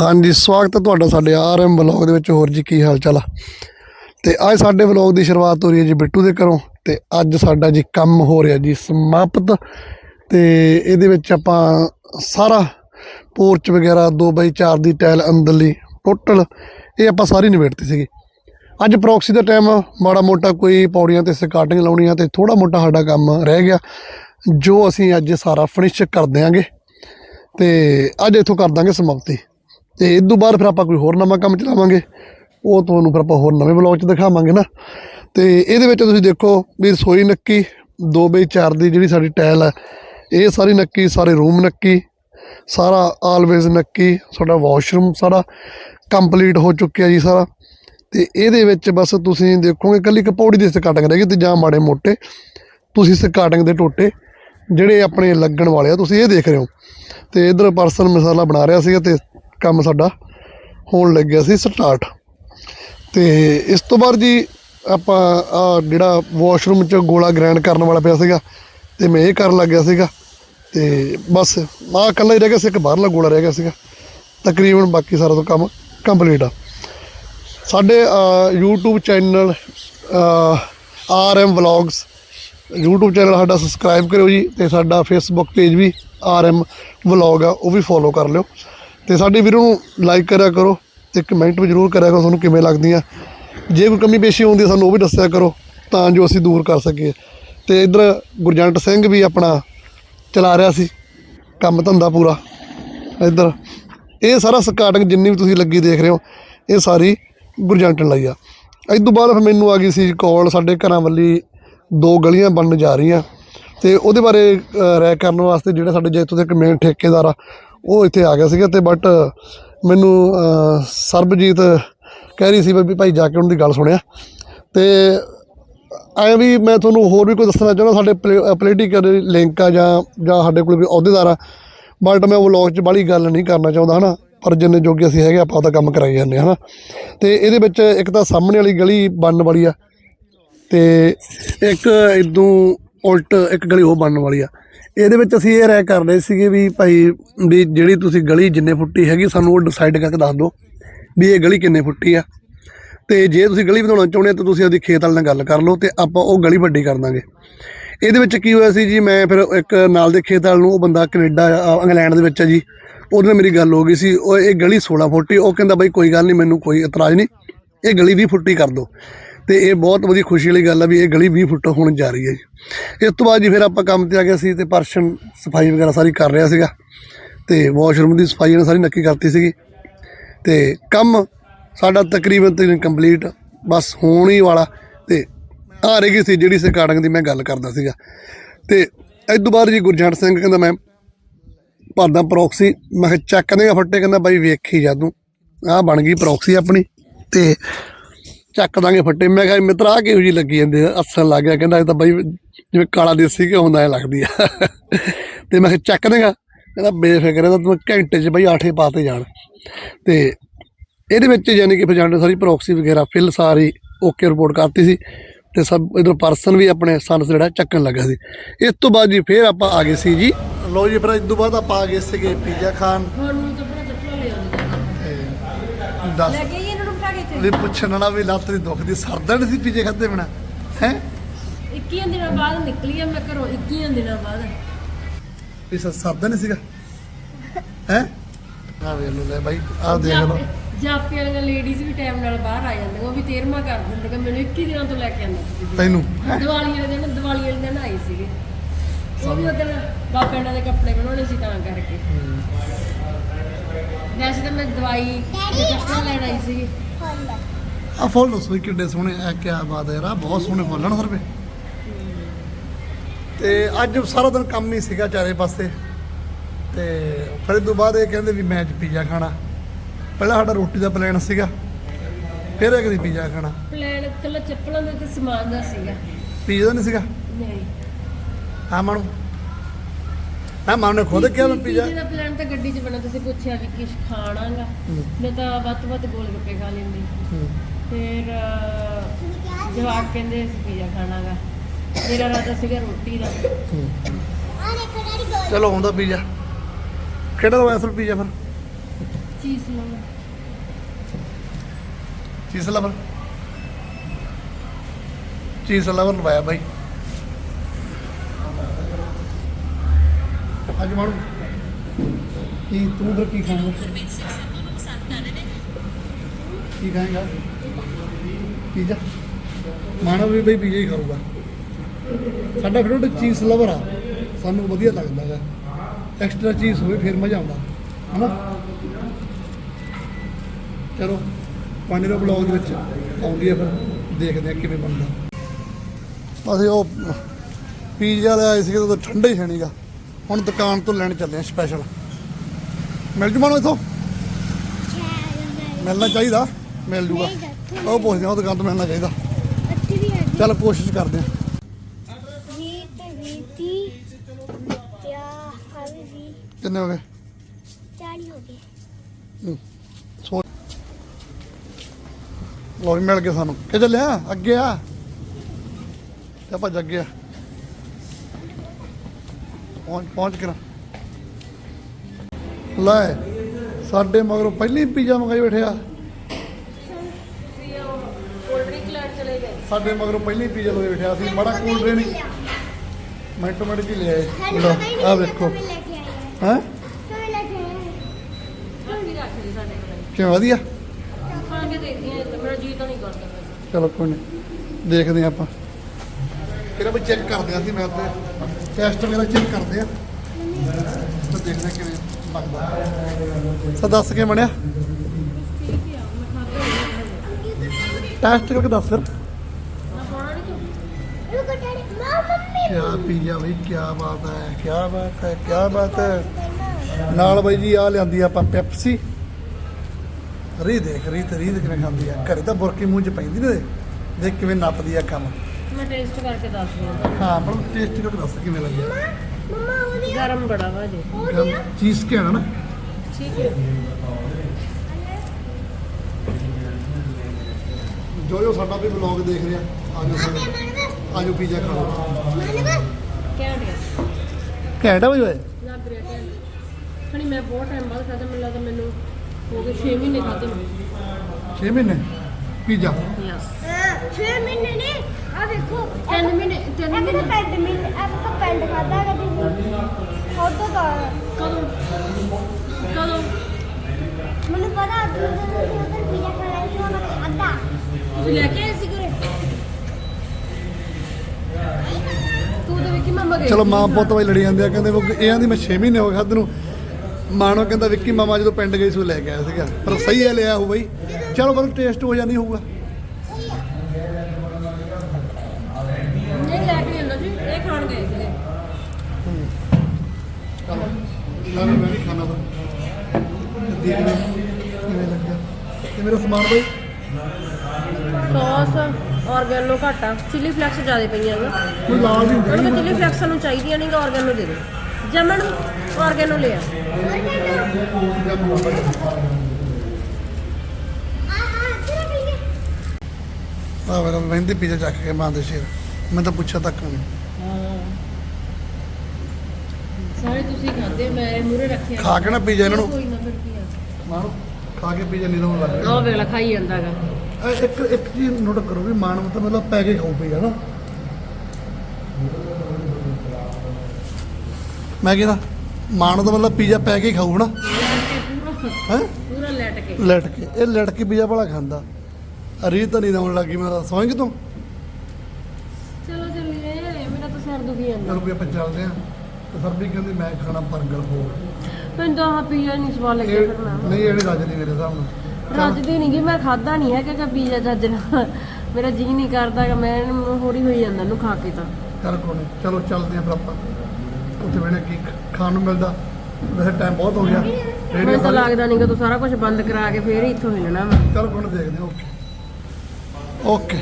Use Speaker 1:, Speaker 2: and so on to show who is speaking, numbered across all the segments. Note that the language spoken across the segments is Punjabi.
Speaker 1: ਹਾਂਜੀ, ਸਵਾਗਤ ਹੈ ਤੁਹਾਡਾ ਸਾਡੇ ਆਰਐਮ ਵਲੌਗ ਦੇ ਵਿੱਚ। ਹੋਰ ਜੀ, ਕੀ ਹਾਲ ਚਾਲ ਆ? ਤੇ ਅੱਜ ਸਾਡੇ ਵਲੌਗ ਦੀ ਸ਼ੁਰੂਆਤ ਹੋ ਰਹੀ ਹੈ ਜੀ ਬਿੱਟੂ ਦੇ ਘਰੋਂ। ਤੇ ਅੱਜ ਸਾਡਾ ਜੀ ਕੰਮ ਹੋ ਰਿਹਾ ਜੀ ਸਮਾਪਤ। ਤੇ ਇਹਦੇ ਵਿੱਚ ਆਪਾਂ ਸਾਰਾ ਪੋਰਚ ਵਗੈਰਾ 2x4 ਦੀ ਟਾਇਲ ਅੰਦਰਲੀ, ਟੋਟਲ ਇਹ ਆਪਾਂ ਸਾਰੀ ਨਿਬੇੜਤੀ ਸੀਗੀ। ਅੱਜ ਪ੍ਰੋਕਸੀ ਦਾ ਟਾਈਮ ਮਾੜਾ ਮੋਟਾ ਕੋਈ ਪੌੜੀਆਂ ਤੇ ਸਕਾਟਿੰਗ ਲਾਉਣੀਆਂ ਤੇ ਥੋੜਾ ਮੋਟਾ ਸਾਡਾ ਕੰਮ ਰਹਿ ਗਿਆ, ਜੋ ਅਸੀਂ ਅੱਜ ਸਾਰਾ ਫਿਨਿਸ਼ ਕਰ ਦਿਆਂਗੇ ਤੇ ਅੱਜ ਇੱਥੋਂ ਕਰ ਦਾਂਗੇ ਸਮਾਪਤੀ। ਤੇ ਇਸ ਤੋਂ ਬਾਅਦ ਫਿਰ ਆਪਾਂ ਕੋਈ ਹੋਰ ਨਵਾਂ ਕੰਮ ਚਲਾਵਾਂਗੇ। ਉਹ ਤੁਹਾਨੂੰ ਫਿਰ ਆਪਾਂ ਹੋਰ ਨਵੇਂ ਬਲੌਗ 'ਚ ਦਿਖਾਵਾਂਗੇ ਨਾ। ਤੇ ਇਹਦੇ ਵਿੱਚ ਤੁਸੀਂ ਦੇਖੋ ਵੀ ਰਸੋਈ ਨੱਕੀ 2x4 ਦੀ ਜਿਹੜੀ ਸਾਡੀ ਟਾਇਲ ਹੈ ਇਹ ਸਾਰੀ ਨੱਕੀ, ਸਾਰੇ ਰੂਮ ਨੱਕੀ, ਸਾਰਾ ਆਲਵੇਜ਼ ਨੱਕੀ, ਸਾਡਾ ਵਾਸ਼ਰੂਮ ਸਾਰਾ ਕੰਪਲੀਟ ਹੋ ਚੁੱਕਿਆ ਜੀ ਸਾਰਾ। ਤੇ ਇਹਦੇ ਵਿੱਚ ਬਸ ਤੁਸੀਂ ਦੇਖੋਗੇ ਕੱਲੀ ਕਪੌੜੀ ਦੀ ਸਕਾਟਿੰਗ ਰਹਿ ਗਈ ਤੇ ਜਾਂ ਮਾੜੇ ਮੋਟੇ ਤੁਸੀਂ ਸਕਾਟਿੰਗ ਦੇ ਟੋਟੇ, ਜਿਹੜੇ ਆਪਣੇ ਲੱਗਣ ਵਾਲੇ ਆ, ਤੁਸੀਂ ਇਹ ਦੇਖ ਰਹੇ ਹੋ। ਤੇ ਇਧਰ ਪਰਸਨ ਮਸਾਲਾ ਬਣਾ ਰਿਹਾ ਸੀਗਾ ਤੇ ਕੰਮ ਸਾਡਾ ਹੋਣ ਲੱਗਿਆ ਸੀ ਸਟਾਰਟ ਤੇ ਇਸ ਤੋਂ ਬਾਅਦ ਜੀ ਆਪਾਂ ਆ ਜਿਹੜਾ ਵਾਸ਼ਰੂਮ ਚ ਗੋਲਾ ਗ੍ਰੈਂਡ ਕਰਨ ਵਾਲਾ ਪਿਆ ਸੀਗਾ ਤੇ ਮੈਂ ਇਹ ਕਰਨ ਲੱਗ ਗਿਆ ਸੀਗਾ। ਤੇ ਬਸ ਆਹ ਇਕੱਲਾ ਹੀ ਰਹਿ ਗਿਆ ਸੀ ਇੱਕ ਬਾਹਰਲਾ ਗੋਲਾ ਰਹਿ ਗਿਆ ਸੀਗਾ। ਤਕਰੀਬਨ ਬਾਕੀ ਸਾਰਾ ਤੋਂ ਕੰਮ ਕੰਪਲੀਟ ਆ। ਸਾਡੇ ਅ, YouTube channel R M vlogs. YouTube channel ਸਾਡਾ ਸਬਸਕ੍ਰਾਈਬ ਕਰਿਓ ਜੀ ਤੇ ਸਾਡਾ Facebook ਪੇਜ ਵੀ ਆਰ ਐਮ ਵਲੌਗ ਆ, ਉਹ ਵੀ ਫੋਲੋ ਕਰ ਲਿਓ। ਤੇ ਸਾਡੀ ਵੀਡੀਓ ਨੂੰ ਲਾਈਕ ਕਰਿਆ ਕਰੋ ਤੇ ਕਮੈਂਟ ਵੀ ਜ਼ਰੂਰ ਕਰਿਆ ਕਰੋ ਤੁਹਾਨੂੰ ਕਿਵੇਂ ਲੱਗਦੀਆਂ। ਜੇ ਕੋਈ ਕਮੀ ਪੇਸ਼ੀ ਹੁੰਦੀ ਸਾਨੂੰ ਉਹ ਵੀ ਦੱਸਿਆ ਕਰੋ, ਤਾਂ ਜੋ ਅਸੀਂ ਦੂਰ ਕਰ ਸਕੀਏ। ਤੇ ਇਧਰ ਗੁਰਜੰਟ ਸਿੰਘ ਵੀ ਆਪਣਾ ਚਲਾ ਰਿਹਾ ਸੀ, ਕੰਮ ਧੰਦਾ ਪੂਰਾ। ਇੱਧਰ, ਇਹ ਸਾਰਾ ਸਕਾਟਿੰਗ ਜਿੰਨੀ ਵੀ ਤੁਸੀਂ ਲੱਗੀ ਦੇਖ ਰਹੇ ਹੋ, ਇਹ ਸਾਰੀ ਗੁਰਜੰਟ ਲਈ ਆ। ਇਸ ਤੋਂ ਬਾਅਦ ਫਿਰ ਮੈਨੂੰ ਆ ਗਈ ਸੀ ਕਾਲ ਸਾਡੇ ਘਰਾਂ ਵੱਲੀ ਦੋ ਗਲੀਆਂ ਬਣਨ ਜਾ ਰਹੀਆਂ। ਤੇ ਉਹਦੇ ਬਾਰੇ ਰੈਕ ਕਰਨ ਵਾਸਤੇ ਜਿਹੜਾ ਸਾਡੇ ਜੈਤੋ ਦੇ ਇੱਕ ਮੇਨ ਠੇਕੇਦਾਰ ਆ, ਉਹ ਇੱਥੇ ਆ ਗਿਆ ਸੀਗਾ ਤੇ ਬਟ ਮੈਨੂੰ ਸਰਬਜੀਤ ਕਹਿ ਰਹੀ ਸੀ ਵੀ ਭਾਈ ਜਾ ਕੇ ਉਹਨਾਂ ਦੀ ਗੱਲ ਸੁਣਿਆ। ਤੇ ਐਂ ਵੀ ਮੈਂ ਤੁਹਾਨੂੰ ਹੋਰ ਵੀ ਕੋਈ ਦੱਸਣਾ ਚਾਹੁੰਦਾ, ਸਾਡੇ ਪੋਲੀਟੀਕਲ ਲਿੰਕ ਆ ਜਾਂ ਜਾਂ ਸਾਡੇ ਕੋਲ ਕੋਈ ਅਹੁਦੇਦਾਰ ਆ ਬਟ ਮੈਂ ਵਲੌਗ 'ਚ ਬਾਹਲੀ ਗੱਲ ਨਹੀਂ ਕਰਨਾ ਚਾਹੁੰਦਾ, ਹਨਾ? ਪਰ ਜਿੰਨੇ ਜੋਗੇ ਅਸੀਂ ਹੈਗੇ, ਆਪਾਂ ਉਹਦਾ ਕੰਮ ਕਰਾਈ ਜਾਂਦੇ ਹਾਂ ਹਨਾ? ਤੇ ਇਹਦੇ ਵਿੱਚ ਇੱਕ ਤਾਂ ਸਾਹਮਣੇ ਵਾਲੀ ਗਲੀ ਬਣਨ ਵਾਲੀ ਆ, ਤੇ ਇੱਕ ਇਦੋਂ ਉਲਟ ਇੱਕ ਗਲੀ ਉਹ ਬਣਨ ਵਾਲੀ ਆ। ਇਹਦੇ ਵਿੱਚ ਅਸੀਂ ਇਹ ਰਾਇ ਕਰ ਰਹੇ ਸੀਗੇ ਵੀ ਭਾਈ ਵੀ ਜਿਹੜੀ ਤੁਸੀਂ ਗਲੀ ਜਿੰਨੇ ਫੁੱਟੀ ਹੈਗੀ, ਸਾਨੂੰ ਉਹ ਡਿਸਾਈਡ ਕਰਕੇ ਦੱਸ ਦਿਓ ਵੀ ਇਹ ਗਲੀ ਕਿੰਨੇ ਫੁੱਟੀ ਆ। ਤੇ ਜੇ ਤੁਸੀਂ ਗਲੀ ਵਧਾਉਣਾ ਚਾਹੁੰਦੇ ਹੋ ਤਾਂ ਤੁਸੀਂ ਉਹਦੀ ਖੇਤ ਵਾਲੇ ਨਾਲ ਗੱਲ ਕਰ ਲਓ ਤੇ ਆਪਾਂ ਉਹ ਗਲੀ ਵੱਡੀ ਕਰ ਦਾਂਗੇ। ਇਹਦੇ ਵਿੱਚ ਕੀ ਹੋਇਆ ਸੀ ਜੀ, ਮੈਂ ਫਿਰ ਇੱਕ ਨਾਲ ਦੇ ਖੇਤ ਵਾਲ ਨੂੰ, ਉਹ ਬੰਦਾ ਕੈਨੇਡਾ ਇੰਗਲੈਂਡ ਦੇ ਵਿੱਚ ਆ ਜੀ। ਉਹਦੇ ਨਾਲ ਮੇਰੀ ਗੱਲ ਹੋ ਗਈ ਸੀ, ਉਹ ਇਹ ਗਲੀ 16 ਫੁੱਟੀ, ਉਹ ਕਹਿੰਦਾ, ਬਾਈ ਕੋਈ ਗੱਲ ਨਹੀਂ, ਮੈਨੂੰ ਕੋਈ ਇਤਰਾਜ਼ ਨਹੀਂ। ਇਹ ਗਲੀ 20 ਫੁੱਟੀ ਕਰ ਦਿਓ। ਤੇ ਇਹ ਬਹੁਤ ਵਧੀਆ ਖੁਸ਼ੀ ਵਾਲੀ ਗੱਲ ਆ ਵੀ ਇਹ ਗਲੀ 20 ਫੁੱਟ ਹੋਣ ਜਾ ਰਹੀ ਹੈ ਜੀ। ਇਸ ਤੋਂ ਬਾਅਦ ਜੀ ਫਿਰ ਆਪਾਂ ਕੰਮ ਤੇ ਆ ਗਏ ਸੀ ਤੇ ਪਰਸ਼ਨ ਸਫ਼ਾਈ ਵਗੈਰਾ ਸਾਰੀ ਕਰ ਰਿਹਾ ਸੀਗਾ ਤੇ ਵਾਸ਼ਰੂਮ ਦੀ ਸਫ਼ਾਈ ਨੇ ਸਾਰੀ ਨੱਕੀ ਕਰਤੀ ਸੀਗੀ। ਤੇ ਕੰਮ ਸਾਡਾ ਤਕਰੀਬਨ ਤਕਰੀਬਨ ਕੰਪਲੀਟ ਬਸ ਹੋਣ ਹੀ ਵਾਲਾ ਤੇ ਆ ਰਹੀ ਸੀ ਜਿਹੜੀ ਸਕਾਟਿੰਗ ਦੀ ਮੈਂ ਗੱਲ ਕਰਦਾ ਸੀਗਾ। ਤੇ ਇਸ ਤੋਂ ਬਾਅਦ ਜੀ ਗੁਰਜੰਟ ਸਿੰਘ ਕਹਿੰਦਾ ਮੈਂ ਭਰਦਾ ਪ੍ਰੋਕਸੀ ਮੈਂ ਕਿਹਾ ਚੈੱਕ ਦੇਗਾ ਫੱਟੇ, ਕਹਿੰਦਾ ਬਾਈ ਵੇਖੀ ਜਾ ਤੂੰ ਆਹ ਬਣ ਗਈ ਪ੍ਰੋਕਸੀ ਆਪਣੀ ਤੇ ਚੱਕ ਦਾਂਗੇ ਫੱਟੇ। ਮੈਂ ਕਿਹਾ ਮਿੱਤਰ ਆ ਕਿਹੋ ਜੀ ਲੱਗੀ ਜਾਂਦੇ ਅਸਲ ਲੱਗ ਗਿਆ। ਕਹਿੰਦਾ ਇਹ ਤਾਂ ਬਾਈ ਜਿਵੇਂ ਕਾਲਾ ਦੇਸੀ ਘਿਓ ਹੁੰਦਾ ਐ ਲੱਗਦੀ ਆ। ਤੇ ਮੈਂ ਕਿਹਾ ਚੱਕ ਦੇਗਾ? ਕਹਿੰਦਾ ਬੇਫਿਕਰ ਇਹਦਾ ਤੂੰ ਘੰਟੇ 'ਚ ਬਾਈ ਆਠੇ ਪਾਤੇ ਜਾਣ। ਤੇ ਇਹਦੇ ਵਿੱਚ ਯਾਨੀ ਕਿ ਫਜਾਂਡ ਸਾਰੀ ਪ੍ਰੋਕਸੀ ਵਗੈਰਾ ਫਿਲ ਸਾਰੀ ਓਕੇ ਰਿਪੋਰਟ ਕਰਤੀ ਸੀ। ਤੇ ਸਭ ਇਧਰ ਪਰਸਨ ਵੀ ਆਪਣੇ ਸੰਸ ਜਿਹੜਾ ਚੱਕਣ ਲੱਗਾ ਸੀ। ਇਸ ਤੋਂ ਬਾਅਦ ਜੀ ਫੇਰ ਆਪਾਂ ਆ ਗਏ ਸੀ ਜੀ। ਲੋ ਜੀ ਫਿਰ ਇਸ ਤੋਂ ਬਾਅਦ ਆਪਾਂ ਆ ਗਏ ਸੀਗੇ ਪੀਜ਼ਾ ਖਾਨ
Speaker 2: 10
Speaker 1: ਵੀ ਪੁੱਛਣ ਵਾਲਾ ਵੀ ਲੱਤ ਦੀ ਦੁਖਦੀ ਸਰਦਾ ਨਹੀਂ ਸੀ ਪੀਜ਼ੇ ਖਾਦੇ ਬਿਨਾ ਹੈ?
Speaker 2: 21 ਦਿਨਾਂ ਬਾਅਦ ਨਿਕਲੀ ਆ ਮੈਂ ਘਰੋਂ 21 ਦਿਨਾਂ ਬਾਅਦ।
Speaker 1: ਵੀ ਸ- ਸਰਦਾ ਨਹੀਂ ਸੀਗਾ ਹੈ? ਆ ਵੇਖ ਲਓ ਲੈ ਬਾਈ ਆ ਦੇਖ ਲਓ।
Speaker 2: ਜਾਪੇ- ਜਾਪੇ ਵਾਲੀਆਂ ਲੇਡੀਜ਼ ਵੀ ਟਾਈਮ ਨਾਲ ਬਾਹਰ ਆ ਜਾਂਦੀਆਂ ਉਹ ਵੀ 13ਵਾਂ ਕਰ ਦਿੰਦੀਆਂ ਮੈਨੂੰ 21 ਦਿਨਾਂ ਤੋਂ ਲੈ ਕੇ ਆਉਂਦਾ ਸੀ
Speaker 1: ਤੈਨੂੰ
Speaker 2: ਦੀਵਾਲੀ ਵਾਲੇ ਦਿਨ ਦੀਵਾਲੀ ਵਾਲੇ ਦਿਨ ਆਈ ਸੀਗੇ। ਉਹ ਵੀ ਉਦੋਂ ਬਾਬੇ ਇਹਨਾਂ ਦੇ ਕੱਪੜੇ ਬਣਾਉਣੇ ਸੀ ਤਾਂ ਕਰਕੇ। ਵੈਸੇ ਤਾਂ ਮੈਂ ਦਵਾਈ ਦੇ ਚੱਪਲਾਂ ਲੈਣ ਆਈ
Speaker 1: ਆ ਫੁੱਲ। ਸੋਹਣੇ ਆ ਕੀ ਬਾਤ ਹੈ ਯਾਰ ਬਹੁਤ ਸੋਹਣੇ ਫੁੱਲ ਹਨ ਸਰਵੇ। ਤੇ ਅੱਜ ਸਾਰਾ ਦਿਨ ਕੰਮ ਹੀ ਸੀਗਾ ਚਾਰੇ ਪਾਸੇ। ਤੇ ਫਿਰ ਇਹ ਤੋਂ ਬਾਅਦ ਇਹ ਕਹਿੰਦੇ ਵੀ ਮੈਂ ਅੱਜ ਪੀਜ਼ਾ ਖਾਣਾ। ਪਹਿਲਾਂ ਸਾਡਾ ਰੋਟੀ ਦਾ ਪਲਾਨ ਸੀਗਾ ਫਿਰ ਇਹ ਕਹਿੰਦੀ ਪੀਜ਼ਾ ਖਾਣਾ।
Speaker 2: ਪਲਾਨ ਕੱਲਾ ਚੱਪਲਾਂ ਦਾ ਤੇ ਸਮਾਨ ਦਾ ਸੀਗਾ।
Speaker 1: ਪੀਜ਼ਾ ਨਹੀਂ ਸੀਗਾ?
Speaker 2: ਨਹੀਂ।
Speaker 1: ਹਾਂ ਮਾਣੂ। ਹਾਂ ਮਾਣੂ ਨੇ ਖੁਦ ਕਿਹਾ ਮੈਂ ਪੀਜ਼ਾ।
Speaker 2: ਦਾ ਪਲਾਨ ਤਾਂ ਗੱਡੀ 'ਚ ਬਣਾ ਤੁਸੀਂ ਪੁੱਛਿਆ ਵੀ ਕੁਛ ਖਾਣਾਗਾ। ਮੈਂ ਤਾਂ ਵੱਧ ਤੋਂ ਵੱਧ ਗੋਲ ਗੱਪੇ ਖਾ ਲੈਂਦੀ। ਫਿਰ ਜਵਾਕ ਕਹਿੰਦੇ ਅਸੀਂ ਪੀਜ਼ਾ ਖਾਣਾਗਾ। ਮੇਰਾ ਰਾਦਾ ਸੀਗਾ ਰੋਟੀ ਦਾ।
Speaker 1: ਚਲੋ ਆਉਂਦਾ ਪੀਜ਼ਾ। ਕਿਹੜਾ ਦਵਾਇਆ ਅਸਲ ਪੀਜ਼ਾ ਫਿਰ।
Speaker 2: ਚੀਜ਼ ਲਵਾਂ
Speaker 1: ਚੀਜ਼ ਲਵਰ ਚੀਜ਼ ਲਵਰ ਲਵਾਇਆ ਬਾਈ। ਅੱਜ ਮਾਣੂ ਕੀ ਤੂੰ ਫਿਰ ਕੀ ਖਾਣਾ ਕੀ ਖਾਏਗਾ? ਪੀਜ਼ਾ। ਮਾਨਵ ਵੀ ਬਈ ਪੀਜ਼ਾ ਹੀ ਖਾਊਗਾ। ਸਾਡਾ ਫੇਵਰਟ ਚੀਜ਼ ਲਵਰ ਆ। ਸਾਨੂੰ ਵਧੀਆ ਲੱਗਦਾ ਹੈ ਐਕਸਟਰਾ ਚੀਜ਼ ਹੋਵੇ ਫਿਰ ਮਜ਼ਾ ਆਉਂਦਾ। ਹਨਾ? ਚਲੋ ਪਾਣੀ ਦਾ ਬਲੌਗ ਦੇ ਵਿੱਚ ਆਉਂਦੀ ਹੈ ਫਿਰ। ਦੇਖਦੇ ਆ ਕਿਵੇਂ ਬਣਦਾ। ਅਸੀਂ ਉਹ ਪੀਜ਼ਾ ਵਾਲੇ ਆਏ ਸੀਗੇ ਤਾਂ ਠੰਡਾ ਹੀ ਹੈ ਖਾਣੀਗਾ ਹੁਣ ਦੁਕਾਨ ਤੋਂ ਲੈਣ ਚੱਲੇ ਆ ਸਪੈਸ਼ਲ ਮਿਲ ਜੂ ਮਾਣੋ ਇਥੋਂ? ਮਿਲਣਾ ਚਾਹੀਦਾ ਮਿਲ ਜੂਗਾ। ਉਹ ਪੁੱਛਦੇ ਆ ਉਹ ਦੁਕਾਨ ਤੋਂ ਮਿਲਣਾ ਚਾਹੀਦਾ। ਚੱਲ ਕੋਸ਼ਿਸ਼ ਕਰਦੇ ਆ ਕਿੰਨੇ ਹੋ ਗਏ?
Speaker 3: ਚਾਲੀ ਹੋ ਗਏ।
Speaker 1: ਸੋ ਮਿਲ ਗਏ ਸਾਨੂੰ। ਕਿ ਚੱਲਿਆ ਅੱਗੇ ਆ? ਤੇ ਭੱਜ ਅੱਗੇ ਆ। ਪਹੁੰਚ ਪਹੁੰਚ ਕੇ ਨਾ ਲੈ ਸਾਡੇ ਮਗਰੋਂ ਪਹਿਲੀ ਪੀਜ਼ਾ ਮੰਗਾਈ ਬੈਠਿਆ ਸਾਡੇ ਮਗਰੋਂ ਪਹਿਲੀ ਪੀਜ਼ਾ ਲੋ ਬੈਠਿਆ ਸੀ ਬੜਾ ਕੂਲ ਡਰਿੰਕ ਮਿੰਟੋ ਮਿੰਟ ਜੀ ਲੈ ਆਏ। ਲਓ ਆ ਵੇਖੋ।
Speaker 3: ਲੈ
Speaker 1: ਹੈ?
Speaker 3: ਕਿਵੇਂ ਲੈ
Speaker 1: ਵਧੀਆ?
Speaker 2: ਖਾ ਕੇ ਦੇਖਦੀ ਹਾਂ ਤੇ ਮੇਰਾ ਜੀ ਤਾਂ ਨਹੀਂ ਕਰਦਾ। ਵੈਸੇ।
Speaker 1: ਚਲੋ ਕੋਈ ਨਹੀਂ ਦੇਖਦੇ ਹਾਂ ਆਪਾਂ। ਫਿਰ ਆਪਾਂ ਚੈੱਕ ਕਰਦੇ ਹਾਂ ਅਸੀਂ ਮੈਂ ਤੇ ਟੈਸਟ ਵਗੈਰਾ ਚੈੱਕ ਕਰਦੇ ਆ। ਤਾਂ ਦੇਖਦੇ ਹਾਂ ਕਿਵੇਂ ਲੱਗਦਾ। ਸਾ ਦੱਸ ਕੇ ਬਣਿਆ। ਟੈਸਟ ਕਰਕੇ ਦੱਸ ਫਿਰ। ਕਿਆ ਪੀਜ਼ਾ ਬਈ, ਕਿਆ ਬਾਤ ਹੈ, ਕਿਆ ਬਾਤ ਹੈ, ਕਿਆ ਬਾਤ ਹੈ। ਨਾਲ ਬਾਈ ਜੀ ਆ ਲਿਆਂਦੀ ਆਪਾਂ ਪੈਪਸੀ ਰੀ ਦੇਖ ਰੀ ਤੇ ਰੀ ਦੇ ਕਿਵੇਂ ਖਾਂਦੀ ਆ। ਘਰੇ ਤਾਂ ਬੁਰਕੀ ਮੂੰਹ ਚ ਪੈਂਦੀ ਨੇ ਦੇਖ ਕਿਵੇਂ ਨੱਪਦੀ ਆ ਕੰਮ।
Speaker 2: ਮੈਂ ਟੇਸਟ ਕਰਕੇ ਦੱਸਦੀ ਹਾਂ।
Speaker 1: ਹਾਂ ਪਰ ਟੇਸਟ ਕਰਕੇ ਦੱਸ ਕਿਵੇਂ ਲੱਗਿਆ
Speaker 3: ਮਮਾ ਉਹਦੀ
Speaker 2: ਗਰਮ ਬੜਾ ਵਾ ਜੀ।
Speaker 3: ਉਹਦੀ
Speaker 1: ਚੀਜ਼ ਕਿਹੜਾ ਨਾ।
Speaker 2: ਠੀਕ ਹੈ।
Speaker 1: ਜੋ ਜੋ ਸਾਡਾ ਵੀ ਵਲੌਗ ਦੇਖ ਰਿਹਾ ਆਜੋ ਸਾਨੂੰ ਆਜੋ ਪੀਜ਼ਾ ਖਾਓ
Speaker 2: ਕਿਆ ਡਿਆ।
Speaker 1: ਘੈਂਟਾ ਬਈ ਓਏ।
Speaker 2: ਲੱਗ ਰਿਹਾ ਕਿ ਖਣੀ ਮੈਂ ਬਹੁਤ ਟਾਈਮ ਬਾਅਦ ਖਾਦਾ ਮੈਨੂੰ ਲੱਗਦਾ ਮੈਨੂੰ ਹੋ ਗਏ 6 ਮਹੀਨੇ ਖਾਦੇ ਨੂੰ।
Speaker 1: 6 ਮਹੀਨੇ? ਪੀਜ਼ਾ
Speaker 2: ਯਸ
Speaker 3: ਹਾਂ 6 ਮਹੀਨੇ ਨੇ। ਆ ਵੇਖੋ
Speaker 2: 3 ਮਹੀਨੇ 3
Speaker 3: ਇੱਕ ਤਾਂ
Speaker 2: ਮਹੀਨੇ।
Speaker 3: ਪੈਂਟ ਮਿਲ ਇੱਕ ਤਾਂ ਪੈਂਟ ਖਾਦਾ ਹੈ ਤੁਸੀਂ ਫੋਟੋ ਦਾ
Speaker 2: ਕਦੋਂ? ਕਦੋਂ?
Speaker 3: ਮੈਨੂੰ ਪਤਾ ਅੱਜ ਜਦੋਂ ਤੁਸੀਂ ਉਧਰ ਪੀਜ਼ਾ ਖਾਣਾ ਸੀ ਉਹ ਮੈਂ ਖਾਦਾ
Speaker 2: ਤੁਸੀਂ ਲੈ ਕੇ ਆਏ ਸੀ ਘਰੇ? ਤੂੰ ਤਾਂ ਵੇਖੀ ਮਾਮਾ ਗਏ
Speaker 1: ਚਲੋ ਮਾਂ ਪੁੱਤ ਬਈ ਲੜੀ ਜਾਂਦੇ ਆ ਕਹਿੰਦੇ ਉਹ ਇਹ ਆਂਦੀ ਮੈਂ 6 ਮਹੀਨੇ ਹੋ ਗਏ ਖਾਦ ਨੂੰ। ਮਾਣੋ ਕਹਿੰਦਾ ਵਿੱਕੀ ਮਾਮਾ ਜਦੋਂ ਪਿੰਡ ਗਈ ਸੀ ਉਹ ਲੈ ਕੇ ਆਇਆ ਸੀਗਾ। ਪਰ ਸਹੀ ਹੈ ਲਿਆ ਹੋ ਬਈ। ਚਲੋ ਪਰ ਟੇਸਟ ਹੋ ਜਾਂਦੀ ਹੋਊਗਾ
Speaker 2: ਨਹੀਂ ਲੈ ਕੇ ਜਾਂਦਾ ਸੀ ਇਹ ਖਾਣ ਗਏ ਸੀਗੇ
Speaker 1: ਚਲੋ ਮੈਂ ਵੀ ਖਾਣਾ ਤਾਂ ਦੇਖਦੇ ਹਾਂ ਕਿਵੇਂ ਲੱਗਿਆ? ਤੇ ਮੇਰਾ ਸਮਾਨ ਬਈ?
Speaker 2: ਸੌਸ ਆਰਗੈਨੋ ਘਾਟਾ। ਚਿੱਲੀ ਫਲੈਕਸ ਜ਼ਿਆਦਾ ਪਈਆਂ ਨੇ।
Speaker 1: ਕੋਈ ਲਾਲ ਨਹੀਂ
Speaker 2: ਉਹਨਾਂ
Speaker 1: ਹੁੰਦੀ
Speaker 2: ਨੂੰ ਚਿੱਲੀ ਫਲੈਕਸ ਨੂੰ ਚਾਹੀਦੀਆਂ ਨਹੀਂ ਆਰਗੈਨੋ ਦੇ ਦੇ ਜਮਨ ਆਰਗੈਨੋ ਲਿਆ
Speaker 3: ਆ ਆ। ਤੇਰਾ ਪੀਜ਼ਾ
Speaker 1: ਆ ਮੇਰਾ ਮਹਿੰਦੀ ਪੀਜ਼ਾ ਚੱਕ ਕੇ ਮਾਂ ਦੇ ਸ਼ੇਰ। ਮੈਂ ਤਾਂ ਪੁੱਛਿਆ ਤੱਕ ਨਹੀਂ।
Speaker 2: ਸਾਰੇ ਤੁਸੀਂ ਖਾਦੇ ਮੈਂ ਮੂਰੇ ਰੱਖਿਆ
Speaker 1: ਖਾ ਕੇ ਨਾ ਪੀਜ਼ਾ ਇਹਨਾਂ ਨੂੰ।
Speaker 2: ਕੋਈ ਨਾ ਫਿਰ ਕੀ ਆ
Speaker 1: ਮਾਣੋ ਖਾ ਕੇ ਪੀਜ਼ਾ ਨਹੀਂ ਲਾਉਣ ਲੱਗ
Speaker 2: ਆਹ ਵੇਲਾ ਖਾਈ ਜਾਂਦਾਗਾ।
Speaker 1: ਇਹ ਇੱਕ ਇੱਕ ਚੀਜ਼ ਨੋਟ ਕਰੋ ਵੀ ਮਾਣ ਤਾਂ ਮਤਲਬ ਪੈ ਕੇ ਖਾਓ ਪੀਜ਼ਾ ਨਾ। ਮੈਂ ਕਹਿੰਦਾ ਮਾਣ ਦਾ ਮਤਲਬ ਪੀਜ਼ਾ ਪੈ ਕੇ ਹੀ ਖਾਊ ਹੈ
Speaker 2: ਪੂਰਾ ਲੈਟ ਕੇ
Speaker 1: ਲਟ ਕੇ ਇਹ ਲਟ ਕੇ ਪੀਜ਼ਾ ਭਲਾ ਖਾਂਦਾ। ਰੀ ਤਾਂ ਨਹੀਂ ਲਾਉਣ ਲੱਗੀ ਮੇਰਾ ਸੌਂਗ ਤੂੰ?
Speaker 2: ਚਲੋ ਚੱਲੀਏ ਮੇਰਾ ਤਾਂ ਸਿਰ ਦੁਖੀ ਜਾਂਦਾ।
Speaker 1: ਚਲੋ ਵੀ ਆਪਾਂ ਚੱਲਦੇ ਆ। ਤੇ ਸਰ ਵੀ ਕਹਿੰਦੇ ਮੈਂ ਖਾਣਾ 버ਗਰ ਹੋ
Speaker 2: ਮੈਨੂੰ ਤਾਂ ਆਹ ਪੀਜ਼ਾ ਨਹੀਂ ਸਵਾਦ ਲੱਗਿਆ ਫਿਰ ਮੈਂ
Speaker 1: ਨਹੀਂ ਇਹਨੇ ਰੱਜ ਨਹੀਂ ਮੇਰੇ ਨਾਲ।
Speaker 2: ਰੱਜਦੀ ਨਹੀਂ ਗੀ ਮੈਂ ਖਾਦਾ ਨਹੀਂ ਹੈ ਕਿ ਪੀਜ਼ਾ ਚੱਜ ਨਾਲ। ਮੇਰਾ ਜੀ ਨਹੀਂ ਕਰਦਾ ਕਿ ਮੈਂ ਇਹਨੂੰ ਹੋਰੀ ਹੋਈ ਜਾਂਦਾ ਇਹਨੂੰ ਖਾ ਕੇ ਤਾਂ।
Speaker 1: ਚੱਲ ਕੋਈ ਨਹੀਂ ਚਲੋ ਚੱਲਦੇ ਆ ਫਿਰ ਆਪਾਂ। ਉੱਥੇ ਵੇਣੇ ਕੀ ਖਾਣ ਨੂੰ ਮਿਲਦਾ। ਵੈਸੇ ਟਾਈਮ ਬਹੁਤ ਹੋ ਗਿਆ।
Speaker 2: ਮੈਨੂੰ ਤਾਂ ਲੱਗਦਾ ਨਹੀਂ ਕਿ ਤੂੰ ਸਾਰਾ ਕੁਝ ਬੰਦ ਕਰਾ ਕੇ ਫੇਰ ਹੀ ਇੱਥੋਂ ਹਿੱਲਣਾ ਵਾ।
Speaker 1: ਚਲ ਦੇਖਦੇ ਓਕੇ ਓਕੇ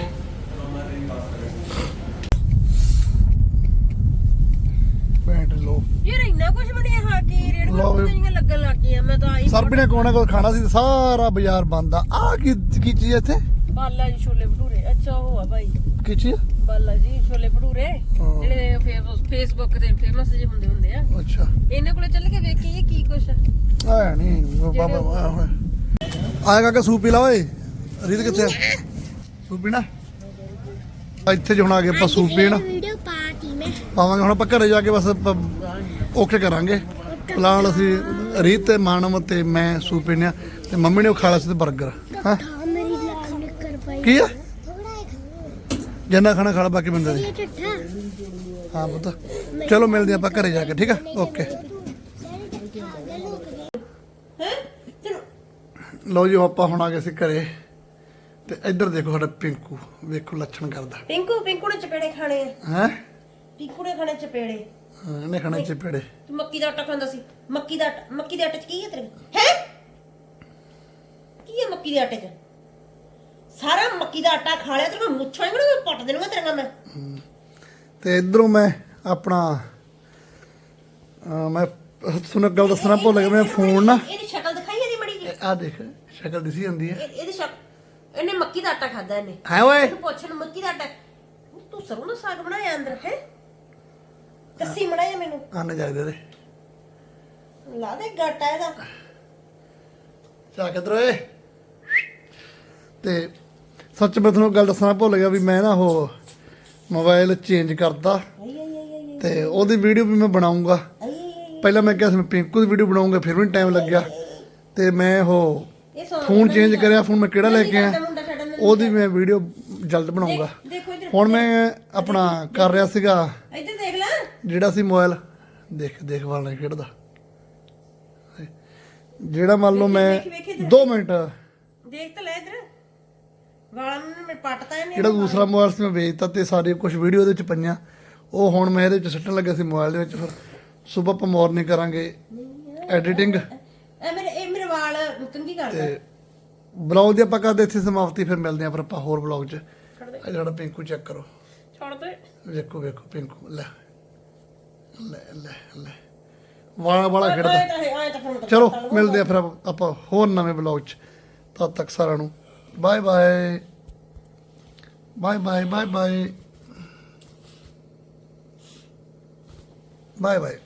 Speaker 1: ਪੈਂਟ ਲੋ
Speaker 2: ਯਾਰ ਇੰਨਾ ਕੁਝ ਬਣਿਆ ਹਾਂ ਕੀ ਰੇੜੀਆਂ
Speaker 1: ਲਓ ਵੀ।
Speaker 2: ਪਤਾ ਲੱਗਣ ਲੱਗ ਗਈਆਂ ਮੈਂ ਤਾਂ ਆਈ
Speaker 1: ਸਰਬੀ ਨੇ ਕੋਣਾ ਕੋਲ ਖਾਣਾ ਸੀ ਸਾਰਾ ਬਾਜ਼ਾਰ ਬੰਦ ਆ। ਆ ਕੀ ਕੀ ਚੀਜ਼ ਹੈ ਇੱਥੇ?
Speaker 2: ਬਾਲਾ ਜੀ ਛੋਲੇ ਭਟੂਰੇ। ਅੱਛਾ ਉਹ ਆ ਭਾਈ
Speaker 1: ਕੀ ਚੀਜ਼
Speaker 2: ਬਾਲਾ ਜੀ ਛੋਲੇ ਭਟੂਰੇ। ਜਿਹੜੇ ਫੇਸਬੁੱਕ ਤੇ ਫੇਮਸ ਜਿਹੇ ਹੁੰਦੇ ਹੁੰਦੇ ਆ।
Speaker 1: ਅੱਛਾ।
Speaker 2: ਇਹਨਾਂ ਕੋਲੇ ਚੱਲ ਕੇ ਵੇਖੀ ਇਹ ਕੀ ਕੁਛ ਆ?
Speaker 1: ਨਹੀਂ ਬਾਬਾ ਆਏਗਾ ਕਿ ਸੂਪ ਪੀ ਲਾ ਓਏ ਰੀਤ ਕਿੱਥੇ ਆ? ਸੂਪ ਪੀਣਾ? ਇੱਥੇ ਜੋ ਹੁਣ ਆ ਗਏ ਆਪਾਂ ਸੂਪ ਪੀਣ।
Speaker 3: ਵੀਡੀਓ ਪਾਤੀ ਮੈਂ।
Speaker 1: ਪਾਵਾਂਗੇ ਹੁਣ ਆਪਾਂ ਘਰੇ ਜਾ ਕੇ ਬਸ ਓਕੇ ਕਰਾਂਗੇ। ਫਿਲਹਾਲ ਅਸੀਂ ਰੀਤ ਤੇ ਮਾਨਵ ਤੇ ਮੈਂ ਸੂਪ ਤੇ ਮੰਮੀ ਨੇ ਉਹ ਖਾ ਲਿਆ ਸੀ ਤੇ 버ਗਰ ਹਾਂ?
Speaker 3: ਖਾ ਮੇਰੀ ਲੱਖ ਨਿਕਰ ਪਈ
Speaker 1: ਕੀ ਆ? ਜਿੰਨਾ ਖਾਣਾ ਖਾ ਲਾ ਬਾਕੀ ਬੰਦੇ ਦੇ। ਹਾਂ ਪੁੱਤ। ਚਲੋ ਮਿਲਦੇ ਆਪਾਂ ਘਰੇ ਜਾ ਕੇ ਠੀਕ ਆ? ਓਕੇ। ਲਓ ਜੀ ਆਪਾਂ ਹੁਣ ਆ ਗਏ ਸੀ ਘਰੇ। ਤੇ ਇੱਧਰ ਦੇਖੋ ਸਾਡਾ ਪਿੰਕੂ ਵੇਖੋ ਲੱਛਣ ਕਰਦਾ।
Speaker 2: ਪਿੰਕੂ ਪਿੰਕੂ ਨੇ ਚਪੇੜੇ ਖਾਣੇ
Speaker 1: ਹੈ?
Speaker 2: ਪਿੰਕੂ ਨੇ ਖਾਣੇ ਚਪੇੜੇ।
Speaker 1: ਇਹਨੇ ਖਾਣਾ ਚਪੇੜੇ।
Speaker 2: ਤੂੰ ਮੱਕੀ ਦਾ ਆਟਾ ਖਾਂਦਾ ਸੀ। ਮੱਕੀ ਦਾ ਆਟਾ ਮੱਕੀ ਦੇ ਆਟੇ 'ਚ ਕੀ ਹੈ ਤੇਰੇ ਹੈ? ਕੀ ਹੈ ਮੱਕੀ ਦੇ ਆਟੇ 'ਚ? ਸਾਰਾ ਮੱਕੀ ਦਾ ਆਟਾ ਖਾ ਲਿਆ ਤੇ ਮੈਂ ਮੁੱਛਾਂ ਹੀ ਮੈਂ ਪੱਟ ਦੇਣੂਗਾ ਤੇਰੇ ਮੈਂ।
Speaker 1: ਤੇ ਇਧਰੋਂ ਮੈਂ ਆਪਣਾ ਮੈਂ ਤੁਹਾਨੂੰ ਗੱਲ ਦੱਸਣਾ ਭੁੱਲ ਗਿਆ ਮੈਂ ਫੋਨ ਨਾ
Speaker 2: ਇਹਦੀ ਸ਼ਕਲ ਦਿਖਾਈ ਇਹਦੀ ਮੜੀ ਜੀ
Speaker 1: ਆ ਦੇਖ ਸ਼ਕਲ ਦਿਸੀ ਜਾਂਦੀ ਹੈ।
Speaker 2: ਇਹ- ਇਹਦੀ ਸ਼ਕਲ ਇਹਨੇ ਮੱਕੀ ਦਾ ਆਟਾ ਖਾਦਾ ਇਹਨੇ।
Speaker 1: ਹੈ ਓਏ?
Speaker 2: ਇਹਨੂੰ ਪੁੱਛ ਨੂੰ ਮੱਕੀ ਦਾ ਆਟਾ ਤੂੰ ਸਰੋਂ ਦਾ ਸਾਗ ਬਣਾਇਆ ਅੰਦਰ ਹੈ? ਕੱਸੀ ਬਣਾਇਆ ਮੈਨੂੰ।
Speaker 1: ਆਨੇ ਜਾਗਦੇ ਦੇ
Speaker 2: ਲਾ ਦੇ ਗਾਟਾ ਇਹਦਾ।
Speaker 1: ਚਾ ਕਿਧਰ ਓਏ। ਤੇ ਸੱਚ ਮੈਂ ਤੁਹਾਨੂੰ ਗੱਲ ਦੱਸਣਾ ਭੁੱਲ ਗਿਆ ਵੀ ਮੈਂ ਨਾ ਉਹ ਮੋਬਾਈਲ ਚੇਂਜ
Speaker 2: ਆਈ
Speaker 1: ਤੇ ਉਹਦੀ ਵੀਡੀਓ ਵੀ ਮੈਂ ਬਣਾਉਂਗਾ। ਪਹਿਲਾਂ ਮੈਂ ਕਿਹਾ ਸੀ ਮੈਂ ਪਿੰਕੂ ਦੀ ਵੀਡੀਓ ਬਣਾਉਂਗਾ ਫਿਰ ਵੀ ਟਾਈਮ ਲੱਗਿਆ। ਤੇ ਮੈਂ ਉਹ ਫੋਨ ਚੇਂਜ ਕਰਿਆ ਫੋਨ ਮੈਂ ਕਿਹੜਾ ਲੈ ਕੇ ਆਇਆ? ਉਹਦੀ ਮੈਂ ਵੀਡੀਓ ਜਲਦ ਬਣਾਉਂਗਾ। ਹੁਣ ਮੈਂ ਆਪਣਾ ਕਰ ਰਿਹਾ ਸੀਗਾ। ਜਿਹੜਾ ਸੀ ਮੋਬਾਈਲ ਦੇਖ ਦੇਖਭਾਲ ਨਾਲ ਖੇਡਦਾ। ਜਿਹੜਾ ਮੰਨ ਲਓ ਮੈਂ 2 ਮਿੰਟ।
Speaker 2: ਦੇਖ ਤਾਂ ਲੈ ਇੱਧਰ। ਵਾਲਾਂ ਨੂੰ ਮੈਂ ਪੱਟਤਾ ਇਹਨੇ।
Speaker 1: ਜਿਹੜਾ ਦੂਸਰਾ ਮੋਬਾਈਲ ਸੀ ਮੈਂ ਵੇਚਤਾ ਤੇ ਸਾਰੇ ਕੁਝ ਵੀਡੀਓ ਉਹਦੇ ਵਿੱਚ ਪਈਆਂ। ਉਹ ਹੁਣ ਮੈਂ ਇਹਦੇ ਵਿੱਚ ਸੱਟਣ ਲੱਗਾ ਸੀ ਮੋਬਾਈਲ ਦੇ ਵਿੱਚ ਫਿਰ। ਸਵੇਰ ਆਪਾਂ ਮਾਰਨਿੰਗ ਕਰਾਂਗੇ। ਐਡੀਟਿੰਗ
Speaker 2: ਇਹ ਮੇਰੇ ਇਹ ਮੇਰੇ ਵਾਲ ਕੰਗੀ ਕਰਦਾ
Speaker 1: ਬਲੌਗ ਦੀ ਆਪਾਂ ਕਰਦੇ ਇੱਥੇ ਸਮਾਪਤੀ ਫਿਰ ਮਿਲਦੇ ਆਂ ਫਿਰ ਆਪਾਂ ਹੋਰ ਬਲੌਗ 'ਚ। ਜਿਹੜਾ ਪਿੰਕੂ ਚੈੱਕ ਕਰੋ।
Speaker 2: ਛੱਡ ਦੇ।
Speaker 1: ਵੇਖੋ ਵੇਖੋ ਪਿੰਕੂ ਲੈ। ਲੈ ਲੈ ਲੈ। ਵਾਲਾ ਵਾਲਾ ਖੇਡਦਾ। ਚਲੋ ਮਿਲਦੇ ਆ ਫਿਰ ਆਪ- ਆਪਾਂ ਹੋਰ ਨਵੇਂ ਬਲੌਗ 'ਚ। ਤਦ ਤੱਕ ਸਾਰਿਆਂ ਨੂੰ bye bye. Bye bye bye bye. Bye bye.